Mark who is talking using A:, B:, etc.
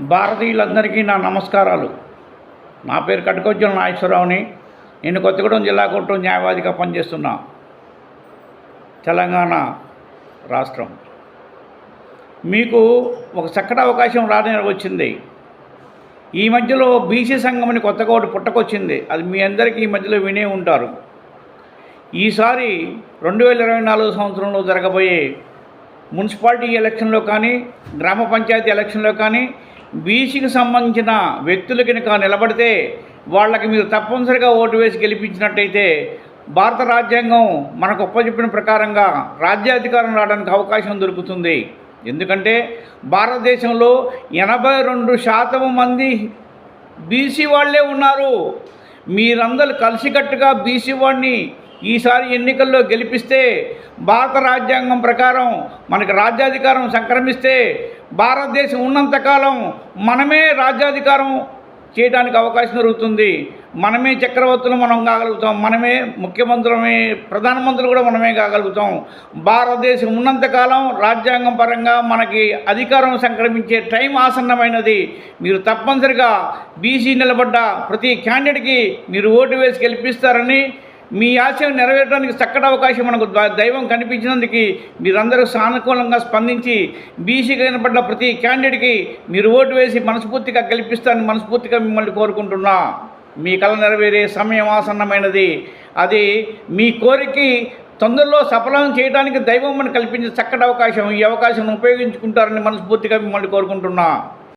A: భారతీయులందరికీ నా నమస్కారాలు. నా పేరు కటకొజ్జల నాగేశ్వరరావుని. నేను కొత్తగూడెం జిల్లా కోర్టు న్యాయవాదిగా పనిచేస్తున్నా. తెలంగాణ రాష్ట్రం. మీకు ఒక చక్కటి అవకాశం రాని వచ్చింది. ఈ మధ్యలో బీసీ సంఘం అని కొత్తగా ఒకటి పుట్టకొచ్చింది. అది మీ అందరికీ ఈ మధ్యలో వినే ఉంటారు. ఈసారి రెండు వేల ఇరవై నాలుగు సంవత్సరంలో జరగబోయే మున్సిపాలిటీ ఎలక్షన్లో కానీ గ్రామ పంచాయతీ ఎలక్షన్లో కానీ బీసీకి సంబంధించిన వ్యక్తులు కనుక నిలబడితే వాళ్ళకి మీరు తప్పనిసరిగా ఓటు వేసి గెలిపించినట్టయితే భారత రాజ్యాంగం మనకు ఒప్పచెప్పిన ప్రకారంగా రాజ్యాధికారం రావడానికి అవకాశం దొరుకుతుంది. ఎందుకంటే భారతదేశంలో ఎనభై రెండు శాతం మంది బీసీ వాళ్ళే ఉన్నారు. మీరందరూ కలిసికట్టుగా బీసీ వాడిని ఈసారి ఎన్నికల్లో గెలిపిస్తే భారత రాజ్యాంగం ప్రకారం మనకి రాజ్యాధికారం సంక్రమిస్తే భారతదేశం ఉన్నంతకాలం మనమే రాజ్యాధికారం చేయడానికి అవకాశం దొరుకుతుంది. మనమే చక్రవర్తులు మనం కాగలుగుతాం. మనమే ముఖ్యమంత్రులమే ప్రధానమంత్రులు కూడా మనమే కాగలుగుతాం. భారతదేశం ఉన్నంతకాలం రాజ్యాంగం పరంగా మనకి అధికారం సంక్రమించే టైం ఆసన్నమైనది. మీరు తప్పనిసరిగా బీసీ నిలబడ్డ ప్రతి క్యాండిడేట్కి మీరు ఓటు వేసి గెలిపిస్తారని మీ ఆశయం నెరవేరడానికి చక్కటి అవకాశం మనకు దైవం కనిపించినందుకు మీరందరూ సానుకూలంగా స్పందించి బీసీ కనబడ్డ ప్రతి క్యాండిడేట్కి మీరు ఓటు వేసి మనస్ఫూర్తిగా గెలిపిస్తారని మనస్ఫూర్తిగా మిమ్మల్ని కోరుకుంటున్నా. మీ కళ నెరవేరే సమయం ఆసన్నమైనది. అది మీ కోరిక తొందరలో సఫలం చేయడానికి దైవం మనం కల్పించే చక్కటి అవకాశం ఈ అవకాశం ఉపయోగించుకుంటారని మనస్ఫూర్తిగా మిమ్మల్ని కోరుకుంటున్నా.